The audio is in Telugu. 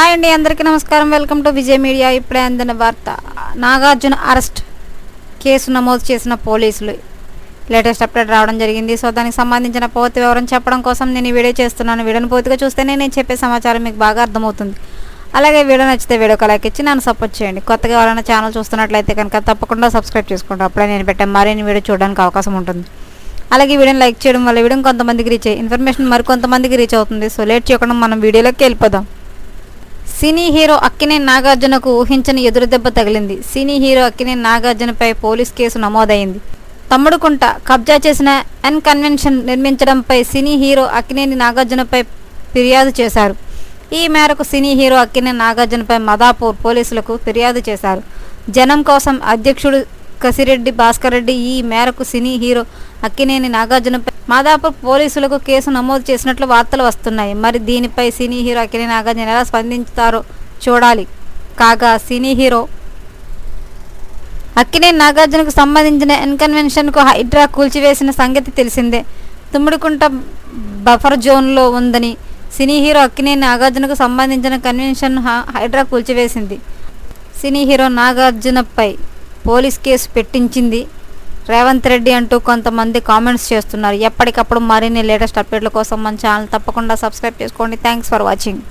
హాయ్ అండి అందరికీ నమస్కారం. Welcome to Vijay media. ఇప్పుడే అందిన వార్త నాగార్జున అరెస్ట్ కేసు నమోదు చేసిన పోలీసులు. లేటెస్ట్ అప్డేట్ రావడం జరిగింది. సో దానికి సంబంధించిన పూర్తి వివరం చెప్పడం కోసం నేను ఈ వీడియో చేస్తున్నాను. వీడియోని పూర్తిగా చూస్తేనే నేను చెప్పే సమాచారం మీకు బాగా అర్థమవుతుంది. అలాగే వీడియో నచ్చితే వీడియో లైక్ ఇచ్చి నన్ను సపోర్ట్ చేయండి. కొత్తగా ఎవరైనా ఛానల్ చూస్తున్నట్లయితే కనుక తప్పకుండా సబ్స్క్రైబ్ చేసుకోండి. అప్పుడే నేను పెట్టే మరిన్ని వీడియో చూడడానికి అవకాశం ఉంటుంది. అలాగే వీడియోని లైక్ చేయడం వల్ల వీడియో కొంతమందికి రీచ్ అయ్యి ఇన్ఫర్మేషన్ మరికొంతమందికి రీచ్ అవుతుంది. సో లేట్ చేయకుండా మనం వీడియోలోకి వెళ్ళిపోదాం. సినీ హీరో అక్కినే నాగార్జునకు ఊహించని ఎదురుదెబ్బ తగిలింది. సినీ హీరో అక్కినే నాగార్జునపై పోలీస్ కేసు నమోదైంది. తమ్ముడుకుంట కబ్జా చేసిన ఎన్ కన్వెన్షన్ నిర్మించడంపై సినీ హీరో అక్కినేని నాగార్జునపై ఫిర్యాదు చేశారు. ఈ మేరకు సినీ హీరో అక్కినే నాగార్జునపై మదాపూర్ పోలీసులకు ఫిర్యాదు చేశారు. జనం కోసం అధ్యక్షుడు కసిరెడ్డి భాస్కర్ రెడ్డి ఈ మేరకు సినీ హీరో అక్కినేని నాగార్జునపై మాదాపూర్ పోలీసులకు కేసు నమోదు చేసినట్లు వార్తలు వస్తున్నాయి. మరి దీనిపై సినీ హీరో అక్కినేని నాగార్జున ఎలా స్పందించుతారో చూడాలి. కాగా సినీ హీరో అక్కినేని నాగార్జునకు సంబంధించిన ఎన్కన్వెన్షన్కు హైడ్రా కూల్చివేసిన సంగతి తెలిసిందే. తుమ్మిడికుంట బఫర్ జోన్లో ఉందని సినీ హీరో అక్కినేని నాగార్జునకు సంబంధించిన కన్వెన్షన్ హ- హైడ్రా కూల్చివేసింది. సినీ హీరో నాగార్జునపై పోలీస్ కేసు పెట్టించింది. రేవంత్ రెడ్డి అంటూ కొంతమంది కామెంట్స్ చేస్తున్నారు. ఎప్పటికప్పుడు మరిన్ని లేటెస్ట్ అప్డేట్ల కోసం మన ఛానల్ తప్పకుండా సబ్స్క్రైబ్ చేసుకోండి. Thanks for watching.